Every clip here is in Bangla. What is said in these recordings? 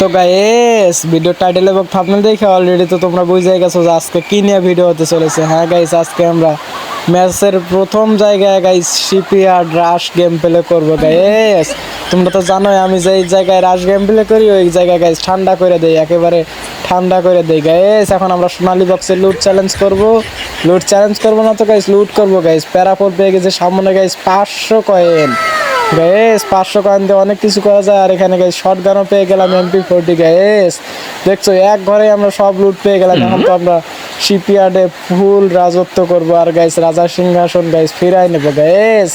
তো গাইস ভিডিও টাইটেল এবং থাম্বনেল দেখে অলরেডি তো তোমরা বুঝে গেছো যে আজকে কি নিয়ে ভিডিও হতে চলেছে। হ্যাঁ গাইস আজকে আমরা ম্যাচের প্রথম জায়গায় guys CPR rush game play করব গাইস তোমরা তো জানোই আমি যে এই জায়গায় রাশ গেম প্লে করি, ওই জায়গায় গাইস ঠান্ডা করে দেই, একেবারে ঠান্ডা করে দেই। গাইস এখন আমরা সোনালি বক্সে লুট চ্যালেঞ্জ করব। লুট চ্যালেঞ্জ করব না তো গাইস লুট করব গাইস প্যারাফোর পেয়ে গেছে সামনে গাইস পাঁচশো কয়েন গ্যাস পাঁচশো কয়েন দিয়ে অনেক কিছু করা যায়। আর এখানে গ্যাস শর্ট গানও পেয়ে গেলাম এমপি ফোরটি গ্যাস দেখছ এক ঘরে আমরা সব লুট পেয়ে গেলাম। এখন তো আমরা শিপইয়ার্ডে ফুল রাজত্ব করব। আর গাইস রাজা সিংহাসন গাইস ফিরাই নেব গ্যাস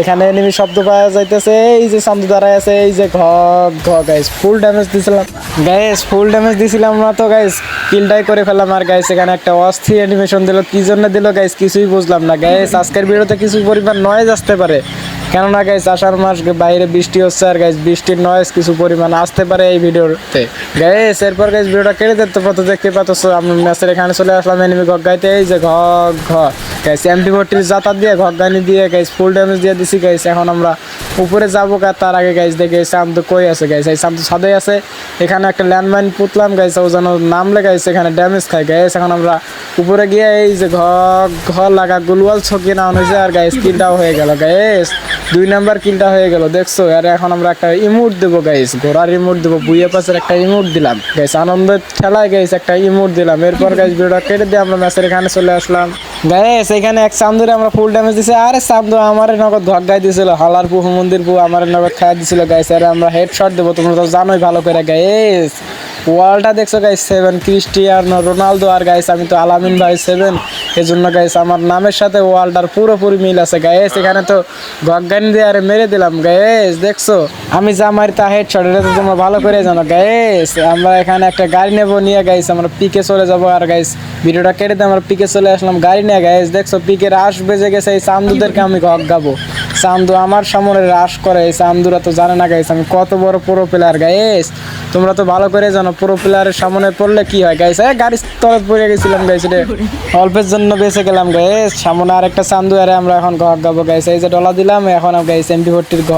এখানে এনিমি শব্দ পাওয়া যাইতেছে। এই যে সামনে দাঁড়ায় আছে এই যে ঘ ঘ গাইস ফুল ড্যামেজ দিছিলাম। গাইস ফুল ড্যামেজ দিছিলাম না তো গাইস কিলটাই করে ফেললাম। আর গাইস এখানে একটা অস্থির অ্যানিমেশন দিল। কি জন্য দিল গাইস কিছুই বুঝলাম না গাইস আজকের ভিডিওতে কিছু পরিমাণ নয়েজ আসতে পারে। কেননা গাইজ আষাঢ় মাস বাইরে বৃষ্টি হচ্ছে আর গাইজ বৃষ্টির নয়েস কিছু পরিমাণ আসতে পারে এই ভিডিওতে গাইজ এরপর গাইজ ভিডিওটা কেড়ে দেখতে পাতো দেখতে পাতো আমি ম্যাচের এখানে চলে আসলাম এনিমি গাইতে এই যে ঘ ঘ গাইস এমপি ফোরটির যাতায়াত দিয়ে ঘগানি দিয়ে গাইস ফুল ড্যামেজ দিয়ে দিছি গাইস এখন আমরা উপরে যাব কা তার আগে গাইস দেখে শান্ত কই আছে গাইস এই শান্ত ছাদে আছে। এখানে একটা ল্যান্ডমাইন পুতলাম গাইস ও যেন নামলে গাইস এখানে ড্যামেজ খায় গাইস এখন আমরা উপরে গিয়ে এই যে ঘ ঘ লাগা গুলওয়াল ছকি না হয়েছে আর গাইস কিলটাও হয়ে গেল গাইস দুই নাম্বার কিলটা হয়ে গেল, দেখছ? আর এখন আমরা একটা ইমোট দেবো গাইস ঘোড়ার ইমোট দেবো, বুইয়া পাশের একটা ইমোট দিলাম গাইস আনন্দের ঠেলায় গাইস একটা ইমোট দিলাম। এরপর গাইস ভিডিওটা কেটে দিয়ে আমরা ম্যাচের এখানে চলে আসলাম। গাইস এখানে এক চান্দুরে আমরা ফুল ড্যামেজ দিছি। আরে চান্দু, আমার নগদ ঘগাই দিছিল হালার পু মন্দির পু আমার নগদ খাই দিছিল গাইস আরে আমরা হেড শট দেবো, তোমরা তো জানোই ভালো করে গাইস ওয়ালটা দেখছ গাইস সেভেন ক্রিস্টিয়ানো রোনালদো আর গাইস আমি তো আলামিন ভাই সেভেন এজন্য গাইস আমার নামের সাথে ওয়ালটার পুরোপুরি মিল আছে। গাইস এখানে তো গগানি দিয়ে আরে মেরে দিলাম। গাইস দেখছ? আমি যা মারি তা হেড শট এটা তো তোমরা ভালো করে জানো। গাইস আমরা এখানে একটা গাড়ি নেব নিয়ে গাইস আমরা পিকে চলে যাব। আর গাইস ভিডিওটা কেটে দিয়ে আমরা পিকে চলে আসলাম গাড়ি নিয়ে। গাইস দেখছ? পিকে রাশ বেজে গেছে। এই চান্দুদেরকে আমি গাবো চান্দু আমার সামনে রাশ করে। এই চান্দুরা তো জানে না গাইস আমি কত বড় প্রো প্লেয়ার গাইস তোমরা তো ভালো করে জানো, পুরো প্লেয়ারের সামনে পড়লে কি হয় গাইস এই গাড়ির তলে পড়ে গেছিলাম গাইস রে। অল্পের জন্য বেঁচে গেলাম গাইস সামনে আরেকটা চান্দু আরে আমরা এখন ঘক গাবো গাইস এই যে ডলা দিলাম, এখন গাইস এমপি ফোরটির ঘ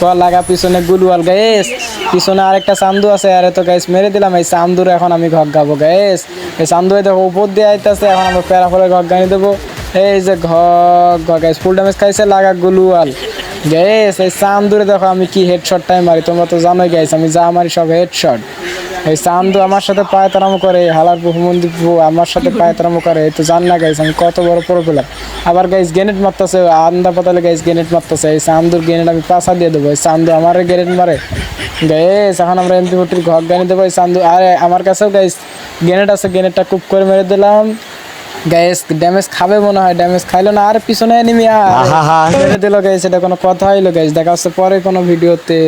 ঘ লাগা পিছনে গুলুয়াল গাইস পিছনে আরেকটা চান্দু আছে, আরে তো গাইস মেরে দিলাম, এই চান্দুর এখন আমি ঘক গাবো গাইস এই চান্দু দেখো, উপর দিয়ে আইতেছে, এখন আমরা প্যারা ফলে ঘক গানি দেবো। এই যে ঘ ঘ গাইস ফুল ড্যামেজ খাইছে লাগা গুলুয়াল। গ্যাস এই চান্দুরে দেখো আমি কি হেডশটটাই মারি। তোমরা তো জানোই গাইস আমি যা মারি সব হেডশট এই চান্দু আমার সাথে পায়তারামো করে হালার মন্দির আমার সাথে পায়তারামো করে, এই তো জান না গাইস আমি কত বড় প্রো প্লেয়ার আবার গাইস গ্রেনেড মারতেছে, আন্দা পাতালে গাইস গ্রেনেড মারতেছে, এই চান্দুর গ্রেনেড আমি পাশা দিয়ে দেবো, এই চান্দু আমার গ্রেনেড মারে। গাইস এখন আমরা এমপি ফোর্টির ঘর গানি দেবো, এই চান্দু আরে, আমার কাছেও গাইস গ্রেনেড আছে গ্রেনেডটা খুব করে মেরে দিলাম। গ্যাস ড্যামেজ খাবে মনে হয় ড্যামেজ খাইলো না আর পিছনে এনিমি আর দিল গ্যাস এটা কোনো কথা হইল গ্যাস দেখা হচ্ছে পরে কোনো ভিডিওতে।